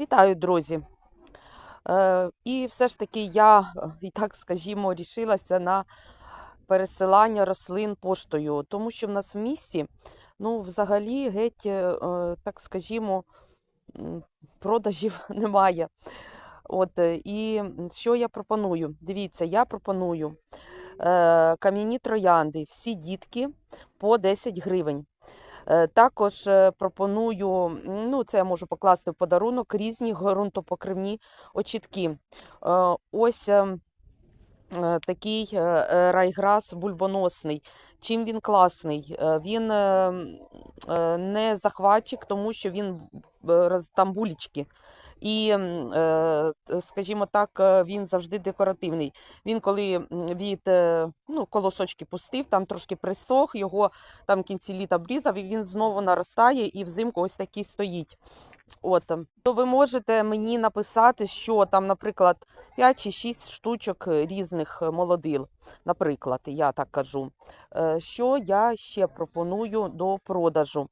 Вітаю, друзі! Е, і все ж таки я, е, і так скажімо, рішилася на пересилання рослин поштою, тому що в нас в місті, ну, взагалі, геть, е, так скажімо, продажів немає. От, і що я пропоную? Дивіться, я пропоную кам'яні троянди, всі дітки по 10 гривень. Е, Також е, пропоную, ну це я можу покласти в подарунок, різні ґрунтопокривні очітки. Е, Ось ем, такий райграс бульбоносний. Чим він класний? Він е, м, е, не захватчик, тому що він б- роз- там булічки. І, е, скажімо так, е, він завжди декоративний. Він коли від е, ну, колосочки пустив, там трошки присох, його там в кінці літа обрізав, і він знову наростає, і взимку ось такий стоїть. От. То ви можете мені написати, що там, наприклад, 5 чи 6 штучок е, різних е, молодил, наприклад, я так кажу. Е, Що я ще пропоную до продажу?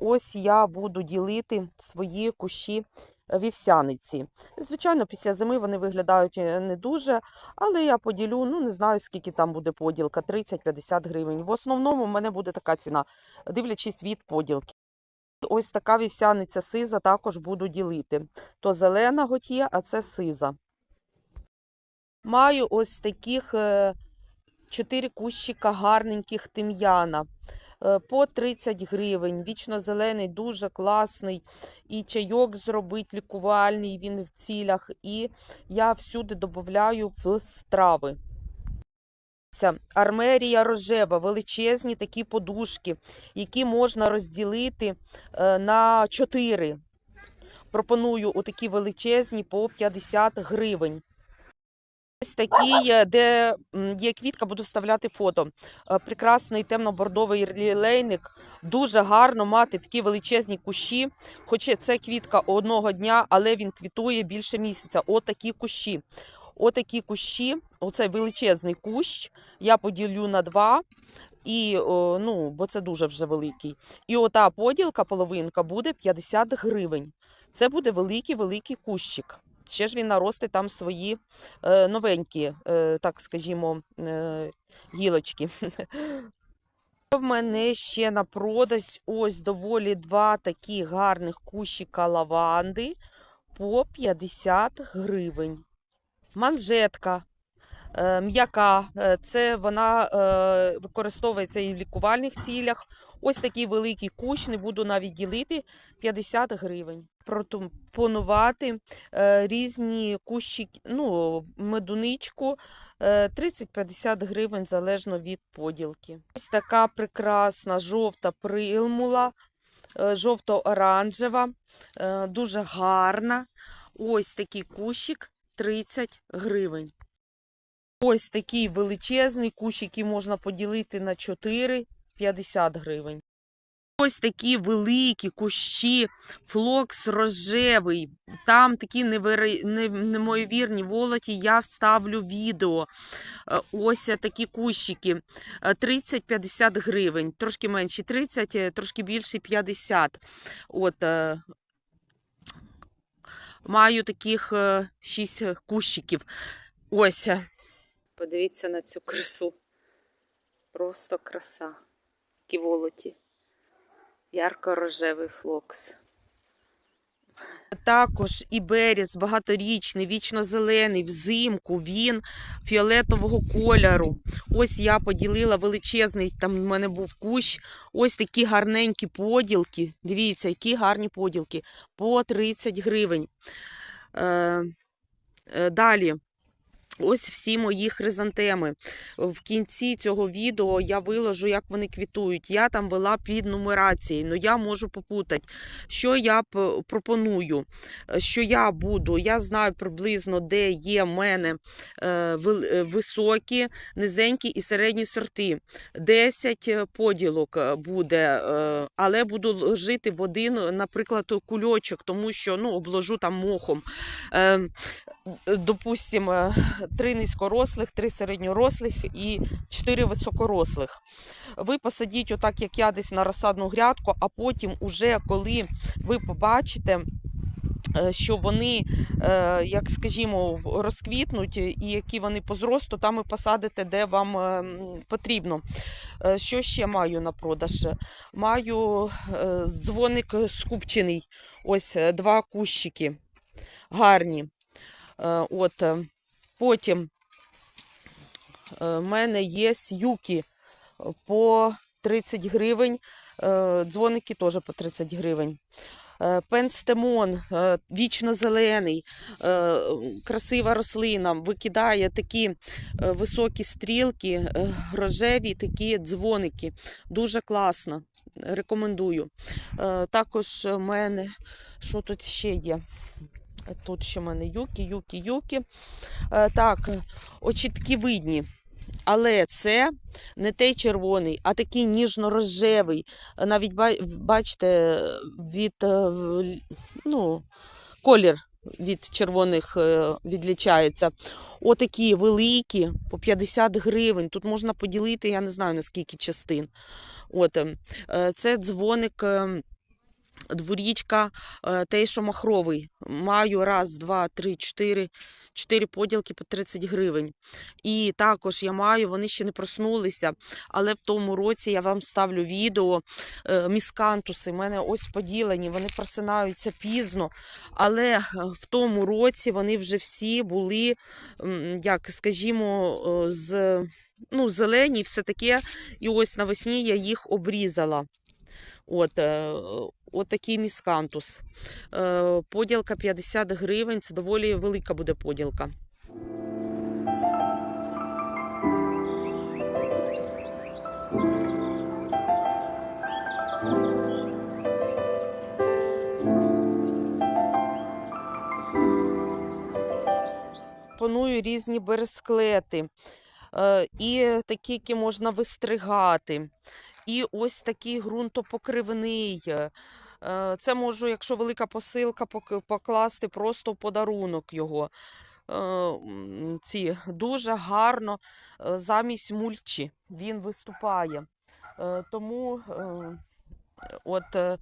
Ось я буду ділити свої кущі вівсяниці. Звичайно, після зими вони виглядають не дуже, але я поділю, ну не знаю, скільки там буде поділка, 30-50 гривень. В основному в мене буде така ціна, дивлячись від поділки. Ось така вівсяниця сиза також буду ділити. То зелена готє, а це сиза. Маю ось таких е, чотири кущика гарненьких тим'яна. е, По 30 гривень. Вічно зелений, дуже класний. І чайок зробить лікувальний, він в цілях. І я всюди додаю в страви. Армерія рожева, величезні такі подушки, які можна розділити е, на 4. Пропоную отакі величезні по 50 гривень. Ось такий, е, де є квітка, буду вставляти фото. Е, Прекрасний темно-бордовий лілейник. Дуже гарно мати такі величезні кущі. Хоча це квітка одного дня, але він квітує більше місяця. Отакі кущі. Отакі кущі, оцей величезний кущ, я поділю на два. І, ну, бо це дуже вже великий. І ота поділка, половинка, буде 50 гривень. Це буде великий-великий кущик. Ще ж він наросте там свої е, новенькі, е, так скажімо, е, гілочки. В мене ще на продаж ось доволі два такі гарних кущика лаванди по 50 гривень. Манжетка м'яка, е, це вона е, використовується і в лікувальних цілях. Ось такий великий кущ, не буду навіть ділити, 50 гривень. Пропонувати е, різні кущики, ну, медуничку е, 30-50 гривень залежно від поділки. Ось така прекрасна жовта примула, е, жовто-оранжева, е, дуже гарна. Ось такий кущик 30 гривень. Ось такий величезний кущ, який можна поділити на 4, 50 гривень. Ось такі великі кущі, флокс рожевий, там такі невери... волоті, я вставлю відео. Е, Ось такі кущики, е, 30-50 гривень, трошки менші 30, е, трошки більше 50. От, е, маю таких 6 кущиків. Ось. Подивіться на цю красу. Просто краса. Такі. Ярко-рожевий флокс. Також і беріз багаторічний, вічно-зелений, взимку, він фіолетового кольору. Ось я поділила величезний, там в мене був кущ. Ось такі гарненькі поділки. Дивіться, які гарні поділки. По 30 гривень. Е, е, далі. Ось всі мої хризантеми. В кінці цього відео я виложу, як вони квітують. Я там вела під нумерацією, але я можу попутати. Що я п- пропоную? Е, Що я буду? Я знаю приблизно, де є в мене е, е, високі, низенькі і середні сорти. 10 поділок е, буде, е, але буду жити в один, наприклад, кульочок, тому що ну, обложу там мохом. Е, Допустимо, три низькорослих, три середньорослих і чотири високорослих. Ви посадіть, отак як я, десь на розсадну грядку, а потім, уже коли ви побачите, е, що вони, е, як скажімо, розквітнуть, і які вони по зросту, там і посадите, де вам е, потрібно. Що ще маю на продаж? Маю дзвоник скупчений. Ось два кущики гарні. От, потім в мене є юки по 30 гривень. Е, Дзвоники теж по 30 гривень. Е, Пенстемон е, вічно зелений, е, красива рослина, викидає такі е, високі стрілки, е, рожеві такі дзвоники. Дуже класно. Рекомендую. Е, Також в мене, що тут ще є? Тут ще в мене юки, юки, юки. Е, Так, очітки видні. Але це не той червоний, а такий ніжно-рожевий. Навіть бачите, від е, ну, колір від червоних е, відлічається. Отакі великі, по 50 гривень. Тут можна поділити, я не знаю на скільки частин. От, е, е, це дзвоник. Дворічка, е, той, що махровий. Маю раз, два, три, чотири, чотири поділки по 30 гривень. І також я маю, вони ще не проснулися, але в тому році я вам ставлю відео. е, Міскантуси, в мене ось поділені, вони просинаються пізно. Але е, в тому році вони вже всі були, як скажімо, з, ну, зелені, все таке. І ось навесні я їх обрізала. От, е, от такий міскантус. Е, Поділка 50 гривень, це доволі велика буде поділка. Пропоную різні бересклети. Е, І такі, які можна вистригати. І ось такий ґрунтопокривний. Е, Це можу, якщо велика посилка, покласти просто в подарунок його. Е, Ці дуже гарно е, замість мульчі він виступає. Е, Тому е, от е,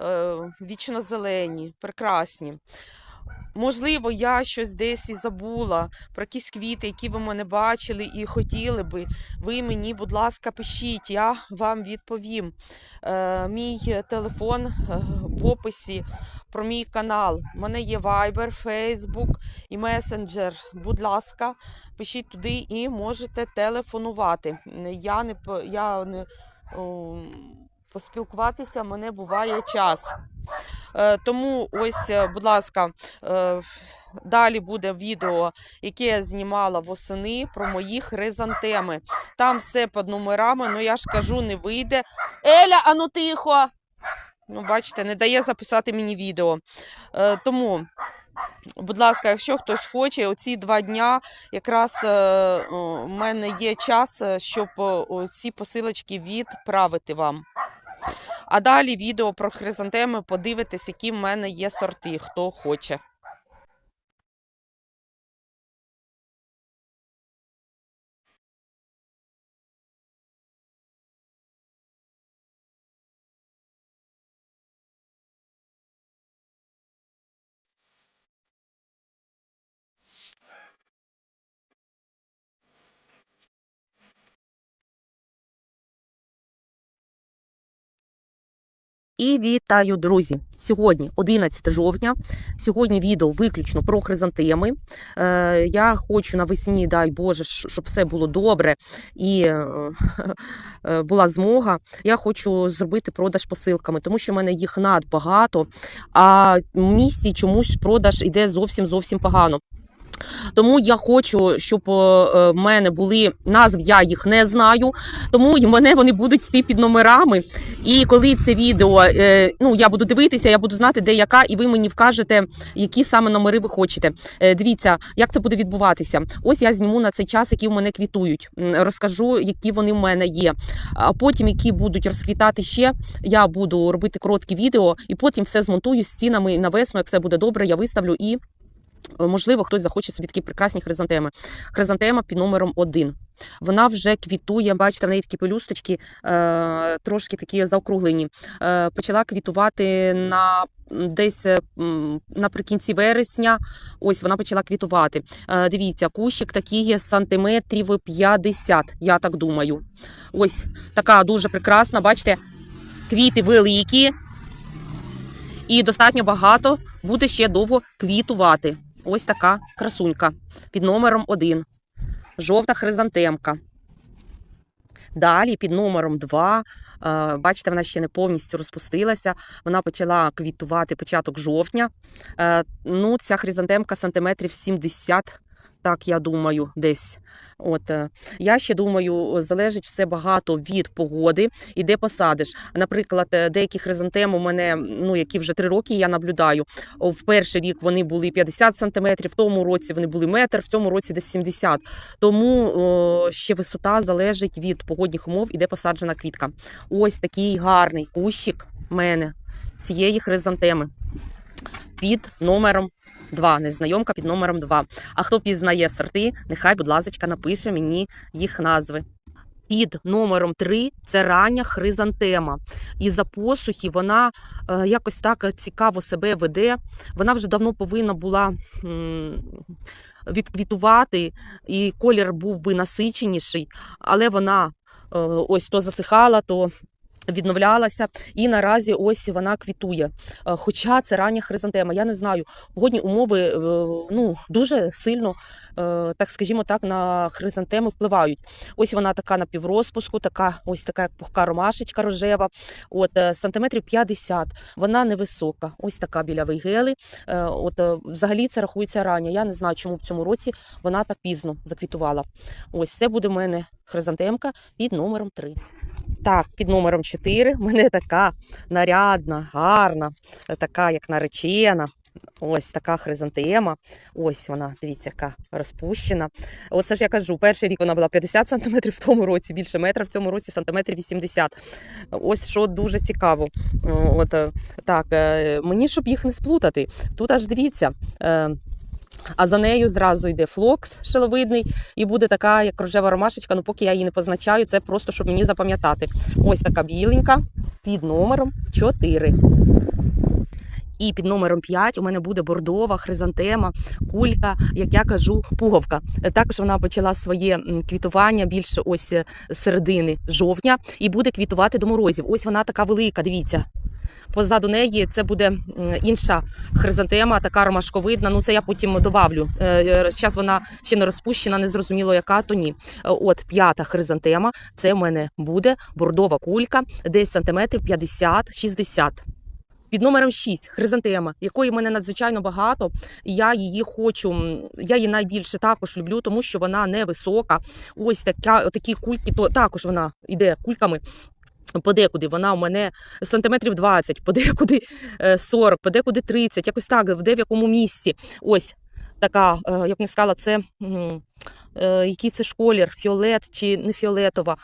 е, вічно зелені, прекрасні. Можливо, я щось десь і забула про якісь квіти, які ви мене бачили і хотіли би. Ви мені, будь ласка, пишіть, я вам відповім. Е, мій телефон е, в описі про мій канал. У мене є Viber, Facebook і Messenger. Будь ласка, пишіть туди і можете телефонувати. Я не, я не о, поспілкуватися, мене буває час. Е, Тому ось, е, будь ласка, е, далі буде відео, яке я знімала восени про мої хризантеми. Там все під номерами, ну я ж кажу, не вийде. Еля, ану тихо! Ну, бачите, не дає записати мені відео. Тому, будь ласка, якщо хтось хоче, оці два дня якраз у мене є час, щоб ці посилочки відправити вам. А далі відео про хризантеми подивитесь, які в мене є сорти, хто хоче. І вітаю, друзі! Сьогодні 11 жовтня. Сьогодні відео виключно про хризантеми. Е, я хочу навесні, дай Боже, щоб все було добре і е, е, була змога. Я хочу зробити продаж посилками, тому що в мене їх надбагато, а в місті чомусь продаж іде зовсім зовсім погано. Тому я хочу, щоб е, е, в мене були назв, я їх не знаю. Тому в мене вони будуть йти під номерами. І коли це відео, е, ну я буду дивитися, я буду знати, де яка, і ви мені вкажете, які саме номери ви хочете. Дивіться, як це буде відбуватися. Ось я зніму на цей час, які в мене квітують. Розкажу, які вони в мене є. А потім, які будуть розквітати ще, я буду робити короткі відео, і потім все змонтую з цінами на весну. Як все буде добре, я виставлю і. Можливо, хтось захоче собі такі прекрасні хризантеми. Хризантема під номером 1. Вона вже квітує, бачите, в неї такі пелюсточки, е, трошки такі заокруглені. Е, почала квітувати на десь наприкінці вересня. Ось вона почала квітувати. Е, Дивіться, кущик такий є сантиметрів 50, я так думаю. Ось така дуже прекрасна. Бачите, квіти великі і достатньо багато буде ще довго квітувати. Ось така красунька під номером 1. Жовта хризантемка. Далі під номером 2, е, бачите, вона ще не повністю розпустилася. Вона почала квітувати початок жовтня. Е, Ну, ця хризантемка сантиметрів 70, так я думаю, десь. От е, я ще думаю, залежить все багато від погоди і де посадиш. Наприклад, е, деякі хризантеми у мене, ну які вже три роки я наблюдаю. В перший рік вони були 50 сантиметрів, в тому році вони були метр, в цьому році десь 70. Тому о, ще висота залежить від погодних умов і де посаджена квітка. Ось такий гарний кущик мене цієї хризантеми під номером 2. Незнайомка під номером 2. А хто пізнає сорти, нехай, будь ласка, напише мені їх назви. Під номером 3 це рання хризантема. І за посухи вона е, якось так цікаво себе веде. Вона вже давно повинна була відквітувати, і колір був би насиченіший, але вона е, ось то засихала, то відновлялася, і наразі ось вона квітує. Е, Хоча це рання хризантема. Я не знаю, погодні умови е, ну, дуже сильно, е, так скажімо так, на хризантеми впливають. Ось вона така на піврозпуску, така ось така як пухка ромашечка рожева. От сантиметрів 50. Вона невисока. Ось така біля вейгели. Е, От взагалі це рахується рання. Я не знаю, чому в цьому році вона так пізно заквітувала. Ось це буде в мене хризантемка під номером 3. Так, під номером 4 в мене така нарядна, гарна, така як наречена. Ось така хризантема. Ось вона, дивіться, яка розпущена. Оце ж я кажу, перший рік вона була 50 см, в тому році більше метра, в цьому році сантиметрів 80. Ось що дуже цікаво. От е, так, е, мені щоб їх не сплутати. Тут аж дивіться. А за нею зразу йде флокс шиловидний, і буде така, як рожева ромашечка. Ну, поки я її не позначаю, це просто щоб мені запам'ятати. Ось така біленька під номером 4. І під номером 5 у мене буде бордова хризантема, кулька, як я кажу, пуговка. Також вона почала своє квітування більше ось е, середини жовтня і буде квітувати до морозів. Ось вона така велика, дивіться. Позаду неї це буде інша хризантема, така ромашковидна. Ну це я потім добавлю. Зараз вона ще не розпущена, не зрозуміло, яка то ні. Е, От п'ята хризантема. Це в мене буде бордова кулька, десь сантиметрів 50-60. Під номером 6 хризантема, якої в мене надзвичайно багато. Я її хочу. Я її найбільше також люблю, тому що вона невисока. Ось така, такі кульки, то також вона йде кульками. Подекуди вона у мене сантиметрів 20, подекуди е, 40, подекуди 30, якось так, де в якому місці. Ось така, е, я б не сказала, це. е, Який це ж колір, фіолет чи не фіолетова.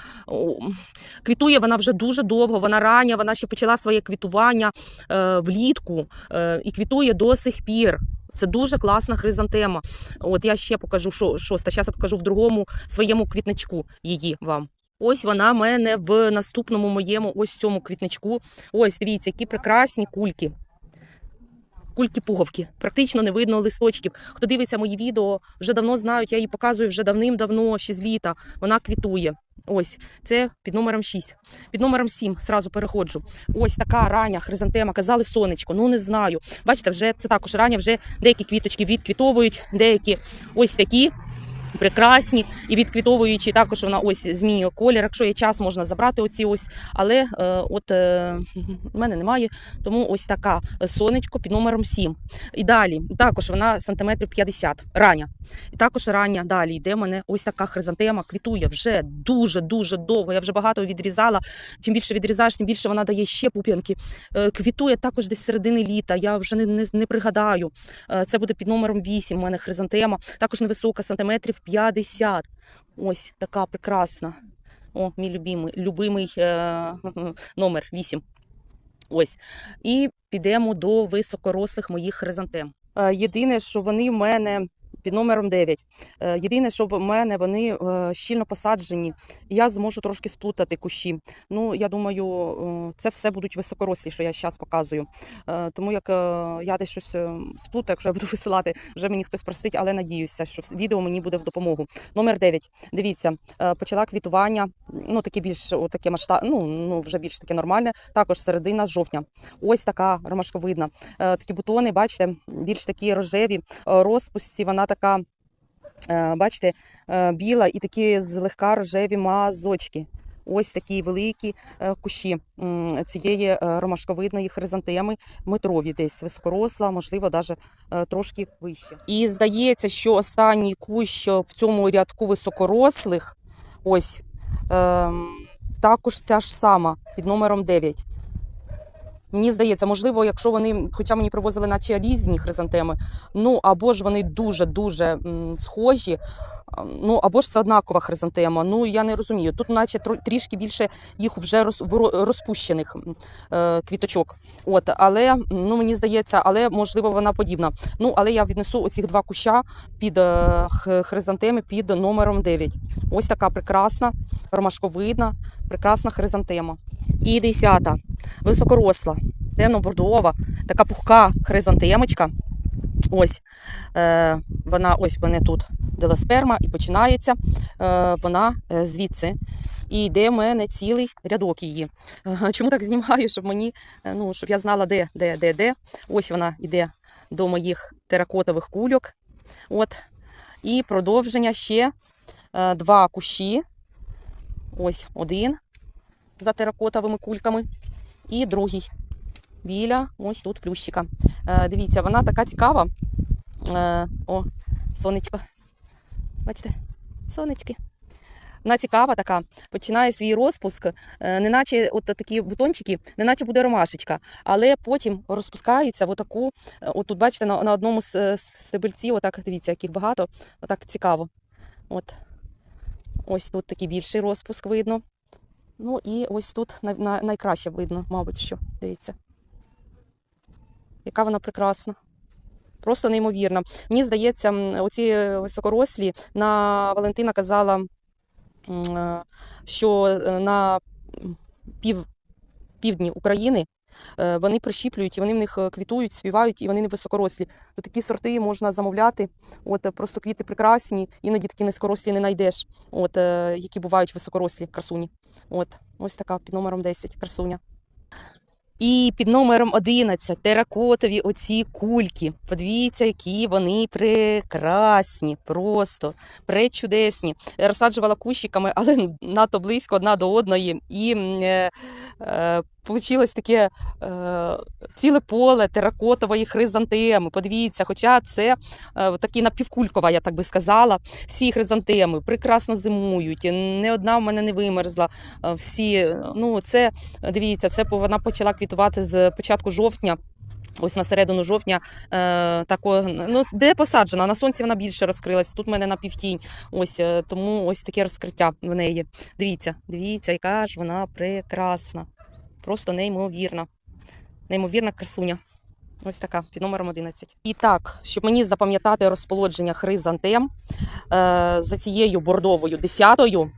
Квітує вона вже дуже довго, вона рання, вона ще почала своє квітування е, влітку е, і квітує до сих пір. Це дуже класна хризантема. От я ще покажу шо- шоста. Зараз я покажу в другому своєму квітничку її вам. Ось вона в мене в наступному моєму ось цьому квітничку. Ось дивіться, які прекрасні кульки. Кульки-пуговки. Практично не видно листочків. Хто дивиться мої відео, вже давно знають, я її показую вже давним-давно, ще з літа. Вона квітує. Ось, це під номером 6. Під номером 7 сразу переходжу. Ось така рання хризантема, казали сонечко. Ну не знаю. Бачите, вже це також рання, вже деякі квіточки відквітовують, деякі ось такі. Прекрасні і відквітовуючи, також вона ось змінює колір. Якщо є час, можна забрати оці ось. Але е, от е, в мене немає, тому ось така е, сонечко під номером 7. І далі також вона сантиметрів 50, рання. І також рання далі йде мене ось така хризантема, квітує вже дуже-дуже довго. Я вже багато відрізала. Чим більше відрізаєш, тим більше вона дає ще пуп'янки. Е, Квітує також десь середини літа. Я вже не, не, не пригадаю. Е, Це буде під номером 8. У мене хризантема. Також невисока, сантиметрів 50. Ось така прекрасна. О, мій любимий, любимий е, номер 8. Ось. І підемо до високорослих моїх хризантем. Е, Єдине, що вони в мене під номером 9. Е, Єдине, що в мене вони е, щільно посаджені, і я зможу трошки сплутати кущі. Ну, я думаю, е, це все будуть високорослі, що я зараз показую. Тому як я десь щось сплутаю, якщо я буду висилати, вже мені хтось простить, але надіюся, що відео мені буде в допомогу. Номер 9. Дивіться, почала квітування, ну таке більш таке масштаб, ну, ну вже більш таке нормальне. Також середина жовтня. Ось така ромашковидна. Такі бутони, бачите, більш такі рожеві. Розпусті, вона така, е, бачите, е, біла і такі злегка рожеві мазочки. Ось такі великі е, кущі цієї ромашковидної хризантеми, метрові десь високоросла, можливо, навіть трошки вище. І здається, що останній кущ в цьому рядку високорослих, ось ем, також ця ж сама під номером 9. Мені здається, можливо, якщо вони, хоча мені привозили наче різні хризантеми, ну або ж вони дуже-дуже схожі, а, ну або ж це однакова хризантема. Ну я не розумію. Тут, наче трішки більше їх вже роз, розпущених е, квіточок. От, але ну мені здається, але можливо вона подібна. Ну, але я віднесу оці два куща під е, хризантеми під номером 9. Ось така прекрасна, ромашковидна, прекрасна хризантема. І десята, високоросла, темно-бордова, така пухка хризантемочка. Ось е, вона, ось мене тут деласперма і починається е, вона е, звідси. І йде в мене цілий рядок її. Чому так знімаю, щоб мені, е, ну, щоб я знала, де, де, де, де. Ось вона йде до моїх теракотових кульок. От. І продовження ще е, два кущі. Ось один за теракотовими кульками. І другий біля ось тут плющика. Е, дивіться, вона така цікава. Е, о, сонечко. Бачите, сонечки. Вона цікава така, починає свій розпуск, е, неначе от такі бутончики, неначе буде ромашечка, але потім розпускається отаку, от тут бачите, на, на одному з стебельців, отак дивіться, яких багато, отак цікаво. От. Ось тут такий більший розпуск видно. Ну і ось тут най, най- найкраще видно, мабуть, що. Дивіться. Яка вона прекрасна. Просто неймовірна. Мені здається, оці високорослі на Валентина казала, е, що е, на пів, півдні України е, вони прищіплюють, і вони в них квітують, співають, і вони не високорослі. То такі сорти можна замовляти. От просто квіти прекрасні, іноді такі низькорослі не знайдеш, от, які бувають високорослі красуні. От, ось така під номером 10 красуня. І під номером 11 теракотові оці кульки. Подивіться, які вони прекрасні, просто пречудесні. Розсаджувала кущиками, але надто близько одна до одної. І е, е, Получилось таке е, ціле поле теракотової хризантеми. Подивіться, хоча це е, такі напівкулькова, я так би сказала. Всі хризантеми прекрасно зимують. Не одна в мене не вимерзла. Е, Всі, ну це дивіться, це вона почала квітувати з початку жовтня. Ось на середину жовтня, е, тако, ну, де посаджена, на сонці вона більше розкрилась, тут в мене на півтінь. Ось, е, тому ось таке розкриття в неї. Дивіться, дивіться, яка ж вона прекрасна. Просто неймовірна. Неймовірна красуня. Ось така, під номером 11. І так, щоб мені запам'ятати розполодження хризантем е, за цією бордовою десятою, в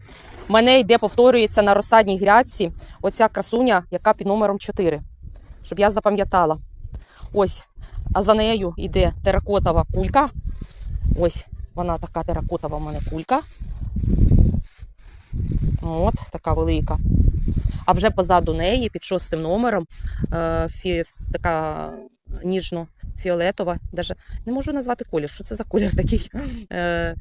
мене йде, повторюється на розсадній грядці оця красуня, яка під номером 4. Щоб я запам'ятала. Ось, а за нею йде теракотова кулька. Ось вона така теракотова в мене кулька. От, така велика. А вже позаду неї, під шостим номером, е, фі, така ніжно-фіолетова. Даже не можу назвати колір. Що це за колір такий? Е,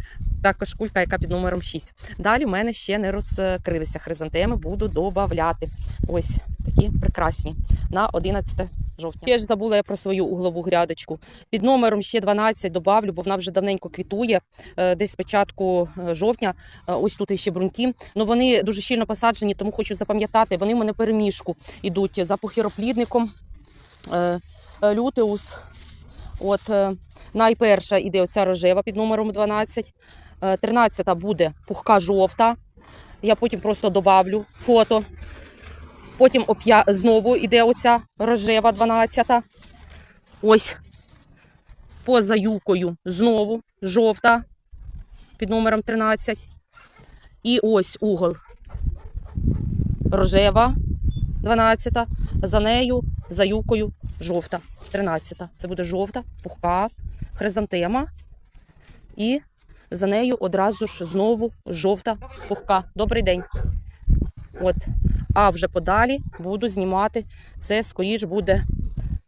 також кулька, яка під номером 6. Далі в мене ще не розкрилися хризантеми, буду додавати. Ось такі прекрасні на 11 жовтня. Я ж забула я про свою углову грядочку. Під номером ще 12 добавлю, бо вона вже давненько квітує, е, десь з початку е, жовтня. Е, Ось тут ще бруньки. Ну вони дуже щільно посаджені, тому хочу запам'ятати. Вони в мене переміжку йдуть за похіроплідником. Лютеус. От е, найперша іде оця рожева під номером 12. Е, 13 буде пухка жовта. Я потім просто добавлю фото. Потім знову іде оця рожева 12. Ось. поза юкою знову жовта під номером 13. І ось угол рожева 12. За нею, за юкою, жовта 13. Це буде жовта, пухка, хризантема. І за нею одразу ж знову жовта пухка. Добрий день. От. А вже подалі буду знімати. Це скоріш буде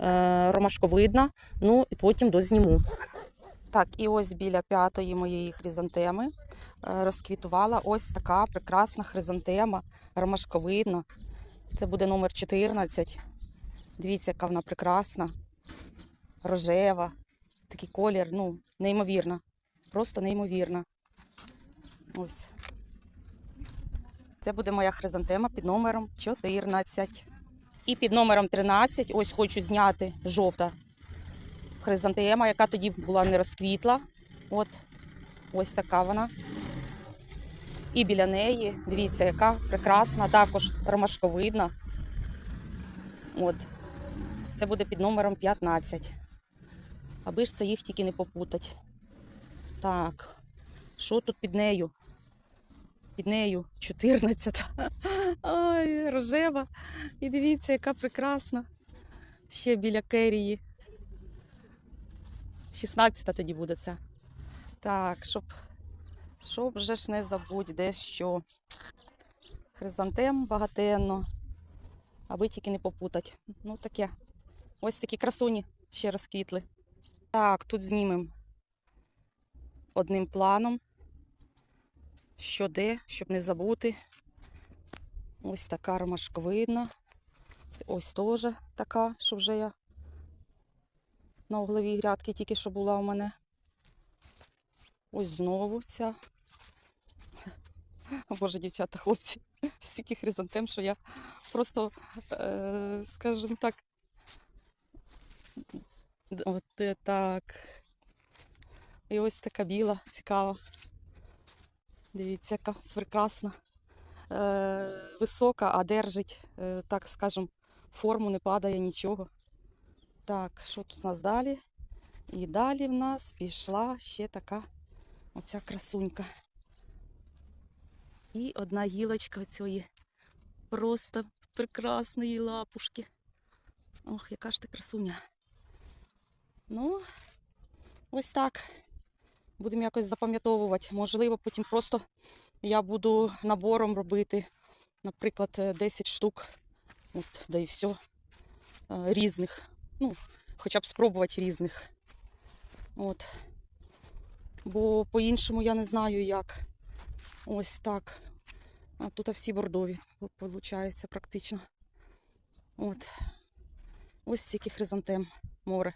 е, ромашковидна. Ну і потім дозніму. Так, і ось біля п'ятої моєї хризантеми е, розквітувала ось така прекрасна хризантема, ромашковидна. Це буде номер 14. Дивіться, яка вона прекрасна, рожева. Такий колір, ну, неймовірна. Просто неймовірна. Ось. Це буде моя хризантема під номером 14. І під номером 13 ось хочу зняти жовта хризантема, яка тоді була не розквітла. От ось така вона. І біля неї, дивіться, яка прекрасна, також ромашковидна. От. Це буде під номером 15. Аби ж це їх тільки не попутать. Так, що тут під нею? Під нею 14. Ой, рожева. І дивіться, яка прекрасна. Ще біля керії. 16 тоді буде це. Так, щоб, щоб вже ж не забудь дещо. Хризантем багатенно. Аби тільки не попутать. Ну таке. Ось такі красуні ще розквітли. Так, тут знімемо одним планом. Що де, щоб не забути. Ось така ромашковидна. Ось теж така, що вже я на угловій грядки тільки що була у мене. Ось знову ця. Боже, дівчата, хлопці, стільки хризантем, що я просто, е, скажімо так, от е, так. І ось така біла, цікава. Дивіться, яка прекрасна. Е, висока, а держить, так скажем, форму не падає нічого. Так, що тут у нас далі? І далі в нас пішла ще така оця красунька. І одна гілочка цієї просто прекрасної лапушки. Ох, яка ж ти красуня. Ну, ось так. Будемо якось запам'ятовувати. Можливо, потім просто я буду набором робити, наприклад, е, 10 штук. От, да і все. Е, Різних. Ну, хоча б спробувати різних. От. Бо по-іншому я не знаю як. Ось так. А тут всі бордові, виходить, практично. От. Ось стільки хризантем море.